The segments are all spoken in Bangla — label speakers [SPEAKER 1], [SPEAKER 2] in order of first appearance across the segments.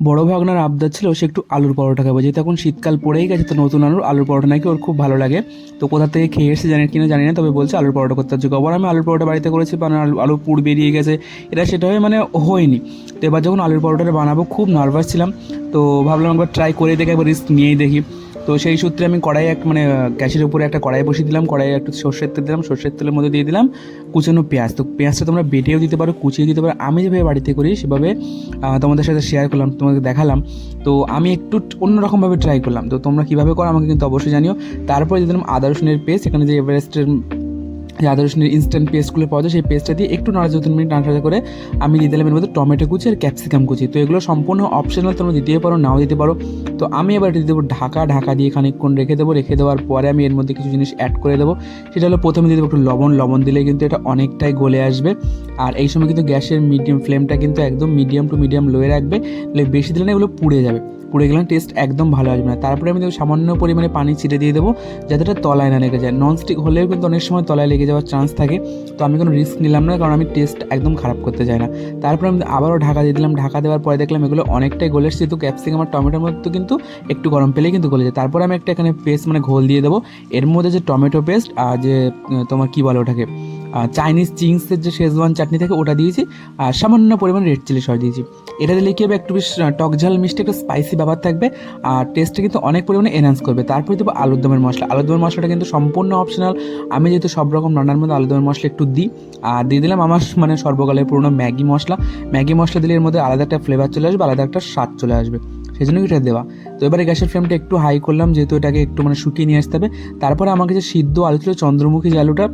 [SPEAKER 1] বড় ভাগনার আবদার ছিল সে একটু আলুর পরোটা খাবে। যেহেতু এখন শীতকাল পড়েই গেছে, তো নতুন আলুর আলুর পরোটা নাকি ওর খুব ভালো লাগে। তো কোথা থেকে খেয়ে এসে জানি কিনা জানি না, তবে বলছে আলুর পরোটা করতে। হচ্ছে আবার আমি আলুর পরোটা বাড়িতে করেছি বা আলু আলু পুর বেরিয়ে গেছে, এটা সেটা হয়ে মানে হয়নি। তো এবার যখন আলুর পরোটাটা বানাবো, খুব নার্ভাস ছিলাম। তো ভাবলাম একবার ট্রাই করে দেখে একবার রিস্ক নিয়েই দেখি। তো সেই সূত্রে আমি কড়াই এক মানে গ্যাসের উপরে একটা কড়াই বসিয়ে দিলাম কড়াই একটু সর্ষের তেল দিলাম, সর্ষের তেলের মধ্যে দিয়ে দিলাম কুচানো পেঁয়াজ। তো পেঁয়াজটা তোমরা বেটেও দিতে পারো কুচিয়ে দিতে পারো। আমি যেভাবে বাড়িতে করি সেভাবে তোমাদের সাথে শেয়ার করলাম তোমাকে দেখালাম। তো আমি একটু অন্যরকমভাবে ট্রাই করলাম। তো তোমরা কীভাবে করো আমাকে কিন্তু অবশ্যই জানিও। তারপরে দিলাম আদা রসুনের পেস্ট এখানে যে এভারেস্টের আদা ইনস্ট্যান্ট পেস্টগুলো পাওয়া যায়, সেই পেস্টটা দিয়ে একটু নাড়া তিন মিনিট নাড়াচাড়া করে আমি দিয়ে দিলাম এর মধ্যে টমেটো কুচি আর ক্যাপসিকাম কুচি। তো এগুলো সম্পূর্ণ অপশনাল তোমরা দিতেই পারো, নাও দিতে পারো। তো আমি এবার এটা দিয়ে দেবো ঢাকা ঢাকা দিয়ে খানিকক্ষণ রেখে দেবো। রেখে দেওয়ার পরে আমি এর মধ্যে কিছু জিনিস অ্যাড করে দেবো। সেটা হলো প্রথমে দিয়ে দেবো একটু লবণ। লবণ দিলে কিন্তু এটা অনেকটাই গলে আসবে। আর এই সময় কিন্তু গ্যাসের মিডিয়াম ফ্লেমটা কিন্তু একদম মিডিয়াম টু মিডিয়াম লোয়ে রাখবে। বেশি দিলে না এগুলো পুড়ে যাবে। পুড়ে গেলে টেস্ট একদম ভালো আসবে না। তারপরে আমি সামান্য পরিমাণে পানি ছিটে দিয়ে দেবো, যাতে এটা তলায় না লেগে যায়। ননস্টিক হলেও কিন্তু অনেক সময় তলায় লেগে যাওয়ার চান্স থাকে, তো আমি কোনো রিস্ক নিলাম না, কারণ আমি টেস্ট একদম খারাপ করতে চাই না। তারপরে আমি আবারও ঢাকা দিয়ে দিলাম। ঢাকা দেওয়ার পরে দেখলাম এগুলো অনেকটাই গলে এসেছে, তো ক্যাপসিকাম আর টমেটোর মধ্যে কিন্তু একটু গরম পেলেই কিন্তু গলে যায়। তারপরে আমি একটা এখানে পেস্ট মানে ঘোল দিয়ে দেবো। এর মধ্যে যে টমেটো পেস্ট আর যে, তোমার কী বলে ওটাকে? চাইনিজ চিংসের যে শেজওয়ান চাটনি থাকে, ওটা দিয়েছি। আর সামান্য পরিমাণ রেড চিলি সস দিয়েছি। এটা দিলে কী হবে, একটু বেশ টক ঝাল, মিষ্টি, একটা স্পাইসি ব্যাপার থাকবে। আর টেস্টটা কিন্তু অনেক পরিমাণে এনহান্স করবে। তারপরে দেবো আলুর দমের মশলা। আলুর দমের মশলাটা কিন্তু সম্পূর্ণ অপশনাল আমি যেহেতু সব রকম রান্নার মধ্যে আলুর দমের মশলা একটু দিই, আর দিয়ে দিলাম আমার মানে সর্বকালের পুরোনো ম্যাগি মশলা। ম্যাগি মশলা দিলে এর মধ্যে আলাদা একটা ফ্লেভার চলে আসবে, আলাদা একটা স্বাদ চলে আসবে। সেই জন্য এটা দেওয়া। তো এবারে গ্যাসের ফ্লেমটা একটু হাই করলাম, যেহেতু এটাকে একটু মানে শুকিয়ে নিয়ে আসতে হবে। তারপরে আমাকে যে সিদ্ধ আলু ছিল, চন্দ্রমুখী আলুটা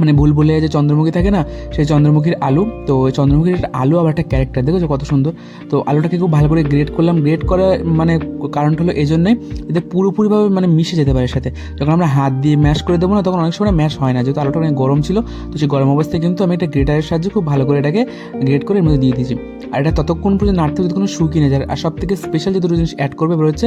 [SPEAKER 1] মানে ভুল বলে যে চন্দ্রমুখী থাকে না, সেই চন্দ্রমুখীর আলু। তো ওই চন্দ্রমুখীর আলু আবার একটা ক্যারেক্টার দেখেছ কত সুন্দর? তো আলুটাকে খুব ভালো করে গ্রেট করলাম। গ্রেট করার মানে কারণটা হলো এই জন্যই যাতে পুরোপুরিভাবে মানে মিশে যেতে পারে সাথে। যখন আমরা হাত দিয়ে ম্যাশ করে দেবো না, তখন অনেক সময় ম্যাশ হয় না। যেহেতু আলুটা অনেক গরম ছিল, তো সেই গরম অবস্থায় কিন্তু আমি একটা গ্রেটারের সাহায্যে খুব ভালো করে এটাকে গ্রেট করে এর মধ্যে দিয়ে দিয়েছি। আর এটা ততক্ষণ পর্যন্ত নাড়তে যদি কোনো শুকিয়ে না যায়, আর সব থেকে স্পেশাল যে দুটো জিনিস অ্যাড করবে হচ্ছে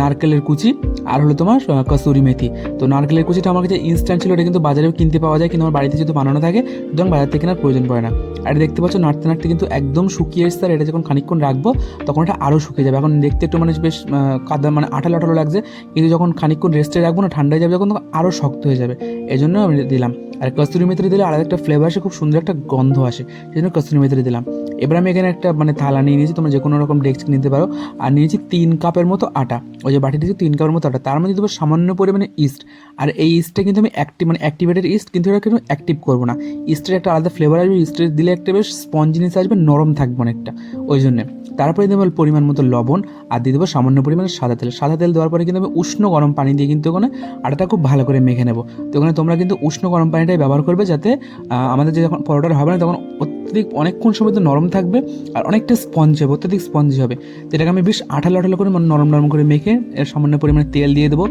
[SPEAKER 1] নারকেলের কুচি, আর হলো তোমার কসুরি মেথি। তো নারকেলের কুচিটা আমার কাছে ইনস্ট্যান্ট ছিল, এটা কিন্তু বাজারেও কিনতে পাওয়া যায়। কিন্তু আমার বাড়িতে যেহেতু বানানো থাকে, সুতরাং বাজার থেকে কেনার প্রয়োজন পড়ে না। আর দেখতে পাচ্ছ, নাড়তে নাড়তে কিন্তু একদম শুকিয়ে এসছে, আর এটা যখন খানিকক্ষণ রাখব, তখন এটা আরও শুকিয়ে যাবে। এখন দেখতে একটু মানে বেশ কাদা মানে আঠালো আঠালো লাগছে, কিন্তু যখন খানিকক্ষণ রেস্টে রাখব না, ঠান্ডা হয়ে যাবে যখন তখন আরও শক্ত হয়ে যাবে। এই জন্য আমি দিলাম। আর কস্তুরি মেথি দিলে আলাদা একটা ফ্লেভার আসে, খুব সুন্দর একটা গন্ধ আসে, সেই জন্য কস্তুরি মেথি দিলাম। এবার আমি এখানে একটা মানে থালা নিয়ে নিয়েছি, তোমরা যে কোনো রকম ডেস্ক নিতে পারো। আর নিয়েছি তিন কাপের মতো আটা। ওই যে বাটি দিয়েছি তিন কাপের মতো আটা। তার মধ্যে দেবো সামান্য পরিমাণে ইস্ট আর এই ইস্টটা কিন্তু আমি অ্যাক্টিভ মানে অ্যাক্টিভেটেড ইস্ট কিন্তু এটা কিন্তু অ্যাক্টিভ করব না। ইস্টের একটা আলাদা ফ্লেভার আসবে ইস্টের দিলে একটা বেশ স্পঞ্জ জিনিস আসবে, নরম থাকবে অনেকটা। ওই জন্যে। তারপরে দেবো পরিমাণ মতো লবণ, আর দিয়ে দেবো সামান্য পরিমাণে সাদা তেল। সাদা তেল দেওয়ার পরে কিন্তু আমি উষ্ণ গরম পানি দিয়ে কিন্তু ওখানে আটাটা খুব ভালো করে মেখে নেব। তো ওখানে তোমরা কিন্তু উষ্ণ গরম পানিটাই ব্যবহার করবে যাতে আমাদের যে যখন পরোটাটা হবে না, তখন অত্যধিক অনেকক্ষণ সময় তো নরম থাকবে আর অনেকটা স্পঞ্জি হবে, অত্যধিক স্পঞ্জি হবে। তো এটাকে আমি বেশ আঠালো আঠালো করে মানে নরম নরম করে মেখে এর সামান্য পরিমাণে তেল দিয়ে দেবো।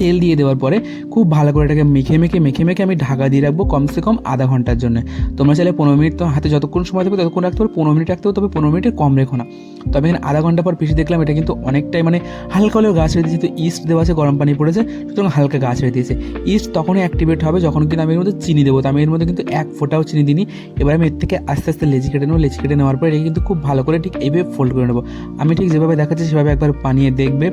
[SPEAKER 1] তেল দিয়ে দেওয়ার পরে খুব ভালো করে এটাকে মেখে মেখে মেখে মেখে আমি ঢাকা দিয়ে রাখব কমসে কম আধা ঘণ্টার জন্য। তোমরা চাইলে পনেরো মিনিট তো হাতে যতক্ষণ সময় থাকবে ততক্ষণ রাখতে পারো, পনেরো মিনিট রাখতে হবে, তবে পনেরো মিনিটের কম রেখো না। তবে এখানে আধা ঘণ্টা পর পিছিয়ে দেখলাম এটা কিন্তু অনেকটাই মানে হালকা হলেও গাছ রেখে দিয়েছে তো ইস্ট দেওয়া আছে, গরম পানি পড়েছে, সুতরাং হালকা গাছ রেখে দিয়েছে ইস্ট তখনই অ্যাক্টিভেট হবে যখন কিন্তু আমি এর মধ্যে চিনি দেবো, তো আমি এর মধ্যে কিন্তু এক ফোঁটাও চিনি দিইনি। এবার আমি এর থেকে আস্তে আস্তে লেজি কেটে নেব লেজি কেটে নেওয়ার পরে এটাকে কিন্তু খুব ভালো করে ঠিক এইভাবে ফোল্ড করে নেব। আমি ঠিক যেভাবে দেখাচ্ছি সেভাবে একবার বানিয়ে দেখবে।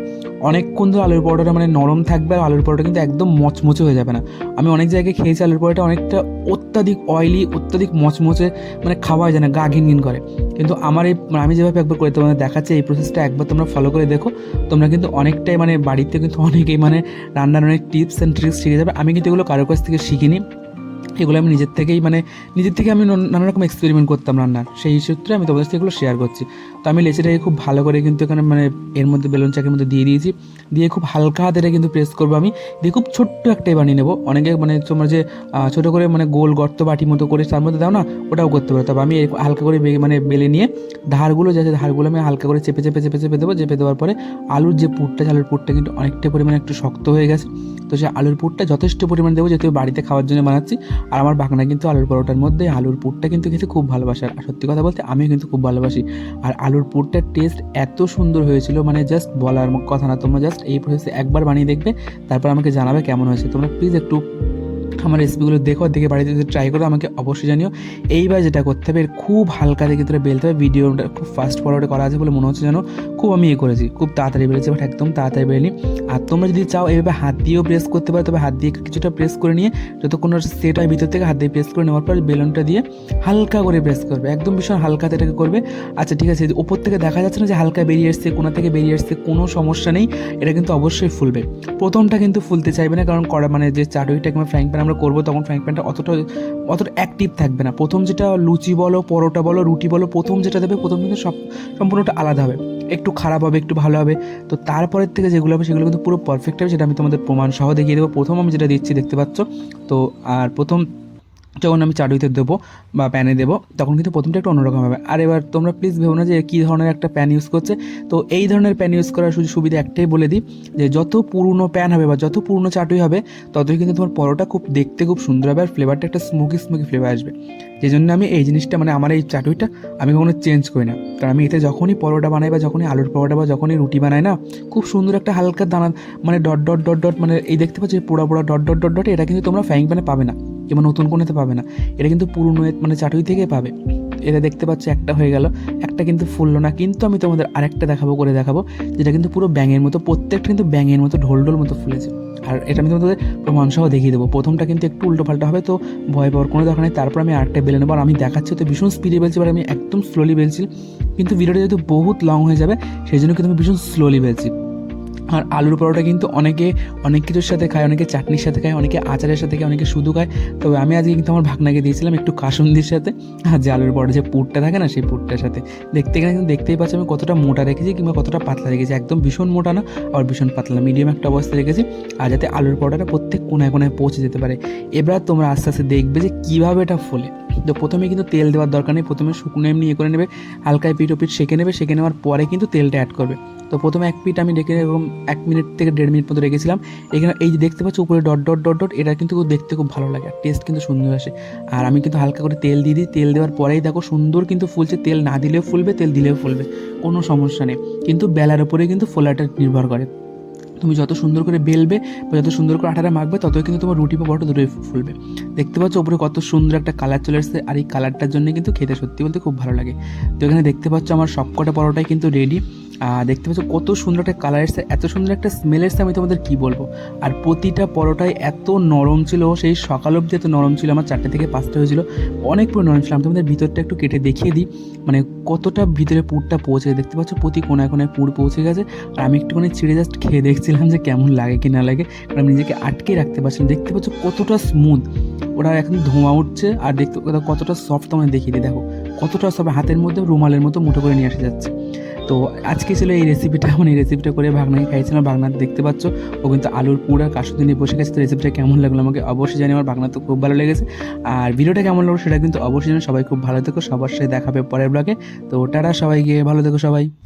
[SPEAKER 1] অনেকক্ষণ ধরে আলুর পরোটাটা মানে নরম থাকবে আর আলুর পরোটা কিন্তু একদম মচমচে হয়ে যাবে না। আমি অনেক জায়গায় খেয়েছি আলুর পরোটা, অনেকটা অত্যাধিক অয়েলি অত্যাধিক মচমচে মানে খাওয়া যায় না, গা ঘিন ঘিন করে। কিন্তু আমার এই মানে আমি যেভাবে একবার করে তোমাদের দেখাচ্ছি, এই প্রসেসটা একবার তোমরা ফলো করে দেখো। তোমরা কিন্তু অনেকটাই মানে বাড়িতে কিন্তু অনেকেই মানে রান্নার অনেক টিপস অ্যান্ড ট্রিক্স শিখে যাবে। আমি কিন্তু এগুলো কারোর কাছ থেকে শিখিনি। এগুলো আমি নিজের থেকেই মানে নিজের থেকে আমি নানা রকম এক্সপেরিমেন্ট করতাম রান্নার। সেই সূত্রে আমি তোমাদের সাথে এগুলো শেয়ার করছি। তো আমি লেচিটাকে খুব ভালো করে কিন্তু এখানে মানে এর মধ্যে বেলুন চাকের মধ্যে দিয়ে দিয়েছি। দিয়ে খুব হালকা হাতে এটা কিন্তু প্রেস করব আমি। দিয়ে খুব ছোট্ট একটাই বানিয়ে নেব। অনেকে মানে তোমার যে ছোটো করে মানে গোল গর্ত বাটি মতো করে তার মধ্যে দাও না, ওটাও করতে পারো। তবে আমি হালকা করে মানে বেলে নিয়ে ধারগুলো যাচ্ছে ধারগুলো আমি হালকা করে চেপে চেপে চেপে চেপে দেবো। চেপে দেওয়ার পরে আলুর যে পুরটা আলুর পুরটা কিন্তু অনেকটা পরিমাণে একটু শক্ত হয়ে গেছে। তো সেই আলুর পুরটা যথেষ্ট পরিমাণ দেবো, যেহেতু বাড়িতে খাওয়ার জন্য বানাচ্ছি। আর আমার বাগনা কিন্তু আলুর পরোটার মধ্যে, আলুর পুরটা কিন্তু খেতে খুব ভালোবাসে। আর সত্যি কথা বলতে আমিও কিন্তু খুব ভালোবাসি। আর আলুর পুরটার টেস্ট এত সুন্দর হয়েছিল মানে জাস্ট বলার কথা না, তোমরা জাস্ট এই প্রসেসে একবার বানিয়ে দেখবে, তারপর আমাকে জানাবে কেমন হয়েছে। তোমরা প্লিজ একটু আমার রেসিপিগুলো দেখো, দেখে বাড়িতে যদি ট্রাই করো, আমাকে অবশ্যই জানিও। এইবার যেটা করতে হবে খুব হালকা দেখে তোরা বেলতে হবে। ভিডিওটা খুব ফাস্ট ফরওয়ার্ডে করা আছে বলে মনে হচ্ছে যেন খুব আমি ইয়ে করেছি। খুব তাড়াতাড়ি বেড়েছি বাট একদম তাড়াতাড়ি বেরেনি আর তোমরা যদি চাও এইভাবে হাত দিয়েও প্রেস করতে পারো, তবে হাত দিয়ে কিছুটা প্রেস করে নিয়ে, যতক্ষণ সেট হয় ভিতর থেকে, হাত দিয়ে প্রেস করে নেওয়ার পর বেলুনটা দিয়ে হালকা করে প্রেস করবে। একদম ভীষণ হালকাতে এটাকে করবে। আচ্ছা ঠিক আছে ওপর থেকে দেখা যাচ্ছে না যে হালকা বেরিয়ে আসছে কোনা থেকে বেরিয়ে আসছে কোনো সমস্যা নেই। এটা কিন্তু অবশ্যই ফুলবে। প্রথমটা কিন্তু ফুলতে চাইবে না, কারণ কড়া মানে যে চাটুইটা কিংবা ফ্রাইং প্যান আমরা করব তখন ফ্রাইং প্যানটা অতটা অতটা অ্যাক্টিভ থাকবে না। প্রথম যেটা লুচি বলো, পরোটা বলো, রুটি বলো, প্রথম যেটা দেবে, প্রথম কিন্তু সব সম্পূর্ণটা আলাদা হবে। একটু খারাপ হবে, একটু ভালো হবে। তো তারপরের থেকে যেগুলো হবে সেগুলো কিন্তু পুরো পারফেক্ট হবে সেটা আমি তোমাদের প্রমাণ সহ দেখিয়ে দেবো। প্রথম আমি যেটা দিচ্ছি, দেখতে পাচ্ছ? তো আর প্রথম যখন আমি চাটুইতে দেবো বা প্যানে দেবো, তখন কিন্তু প্রথমটা একটু অন্যরকম হবে। আর এবার তোমরা প্লিজ ভেবো না যে কী ধরনের একটা প্যান ইউজ করছে। তো এই ধরনের প্যান ইউজ করার সুযোগ সুবিধা একটাই বলে দিই, যে যত পুরনো প্যান হবে বা যত পুরনো চাটুই হবে, ততই কিন্তু তোমার পরোটা খুব দেখতে খুব সুন্দর হবে আর ফ্লেভারটা একটা স্মোকি স্মোকি ফ্লেভার আসবে। সেই জন্য আমি এই জিনিসটা মানে আমার এই চাটুইটা আমি কখনো চেঞ্জ করি না। কারণ আমি এতে যখনই পরোটা বানাই বা যখনই আলুর পরোটা বা যখনই রুটি বানাই না, খুব সুন্দর একটা হালকা দানা মানে ডট ডট ডট ডট মানে এই দেখতে পাচ্ছি পোড়া পোড়া ডট ডট ডট ডট এটা কিন্তু তোমরা ফ্রাইং প্যানে পাবে না। কিংবা নতুন কোনোতে পাবে না। এটা কিন্তু পুরনো মানে চাটুই থেকে পাবে। এটা দেখতে পাচ্ছ, একটা হয়ে গেল। একটা কিন্তু ফুললো না, কিন্তু আমি তোমাদের আরেকটা দেখাবো, করে দেখাবো, যেটা কিন্তু পুরো ব্যাঙের মতো, প্রত্যেকটা কিন্তু ব্যাঙের মতো ঢোল ঢোল মতো ফুলেছে। আর এটা আমি তোমাদের প্রমাণ সহ দেখিয়ে দেবো। প্রথমটা কিন্তু একটু উল্টো পাল্টা হবে, তো ভয় পাওয়ার কোনো দরকার নেই। তারপর আমি আরেকটা বেলে নেব। আর আমি দেখাচ্ছি, তো ভীষণ স্পিডে বেলছি, এবার আমি একদম স্লোলি বেলছি। কিন্তু ভিডিওটা যেহেতু বহুত লং হয়ে যাবে, সেই জন্য কিন্তু আমি ভীষণ স্লোলি বেলছি। আর আলুর পরোটা কিন্তু অনেকে অনেক কিছুর সাথে খায়, অনেকে চাটনির সাথে খায়, অনেকে আচারের সাথে খায়, অনেকে শুধু খায়। তবে আমি আজকে কিন্তু আমার ভাগনাকে দিয়েছিলাম একটু কাসুন্দির সাথে। আর যে আলুর পরোটা, যে পুরটা থাকে না সেই পুরটার সাথে। দেখতে গেলে কিন্তু দেখতেই পাচ্ছি আমি কতটা মোটা রেখেছি কিংবা কতটা পাতলা রেখেছি। একদম ভীষণ মোটা না আর ভীষণ পাতলা। মিডিয়াম একটা অবস্থায় রেখেছি। আর যাতে আলুর পরোটাটা প্রত্যেক কোনায় কোনায় পৌঁছে যেতে পারে। এবার তোমরা আস্তে আস্তে দেখবে যে কীভাবে এটা ফোলে। তো প্রথমে কিন্তু তেল দেওয়ার দরকার নেই। প্রথমে শুকনো এমনি ইয়ে করে নেবে। হালকা পিঠ ও পিঠ সেঁকে নেবে। সেঁকে নেওয়ার পরে কিন্তু তেলটা অ্যাড করবে। তো প্রথমে এক পিঠ আমি রেখে এরকম এক মিনিট থেকে দেড় মিনিট মতো রেখেছিলাম। এখানে এই যে দেখতে পাচ্ছ উপরে ডট ডট ডট ডট, এটা কিন্তু দেখতে খুব ভালো লাগে। টেস্ট কিন্তু সুন্দর আসে। আর আমি কিন্তু হালকা করে তেল দিয়ে দিই। তেল দেওয়ার পরেই দেখো সুন্দর কিন্তু ফুলছে। তেল না দিলেও ফুলবে, তেল দিলেও ফুলবে। কোনো সমস্যা নেই। কিন্তু বেলার উপরে কিন্তু ফোলাটা নির্ভর করে। তুমি যত সুন্দর করে বেলবে বা যত সুন্দর করে আঠাটা মাখবে, ততই কিন্তু তোমার রুটি বা পরোটা দুটোই ফুলবে। দেখতে পাচ্ছ উপরে কত সুন্দর একটা কালার চলে আসছে আর এই কালারটার জন্য কিন্তু খেতে সত্যি বলতে খুব ভালো লাগে। তো এখানে দেখতে পাচ্ছ আমার সবকটা পরোটাই কিন্তু রেডি দেখতে পাচ্ছ কত সুন্দর একটা কালার এসছে, এত সুন্দর একটা স্মেল এসছে, আমি তোমাদের কী বলব? আর প্রতিটা পরোটাই এত নরম ছিল, সেই সকাল অবধি এত নরম ছিল, আমার চারটে থেকে পাঁচটা হয়েছিল, অনেক পুরো নরম ছিল। আমি তোমাদের ভিতরটা একটু কেটে দেখিয়ে দিই মানে কতটা ভিতরে পুরটা পৌঁছে দেখতে পাচ্ছ প্রতি কোনায় কোনায় পুর পৌঁছে গেছে, আর আমি একটুখানি ছিঁড়ে জাস্ট খেয়ে দেখছিলাম যে কেমন লাগে কি না লাগে, কারণ আমি নিজেকে আটকে রাখতে পারছিলাম। দেখতে পাচ্ছ কতটা স্মুথ ওটা এখন ধোঁয়া উঠছে, আর দেখতে কতটা সফট তোমায় দেখিয়ে দিই, দেখো, কতটা সব হাতের মধ্যে রুমালের মতো মুঠো করে নিয়ে আসা যাচ্ছে। তো আজকে ছিল এই রেসিপিটা মানে এই রেসিপিটা করে ভাগনাকে খাইছিলাম ভাগনা দেখতে পাচ্ছ? ও কিন্তু আলুর পুরা কাশু নিয়ে বসে গেছে। তো রেসিপিটা কেমন লাগল আমাকে অবশ্যই জানি আমার ভাগনা তো খুব ভালো লেগেছে। আর ভিডিওটা কেমন লাগল সেটা কিন্তু অবশ্যই জানি সবাই খুব ভালো থেকো। সবার সাথে দেখাবে পরের ব্লগে তো টাটা সবাই গিয়ে ভালো থেকো সবাই।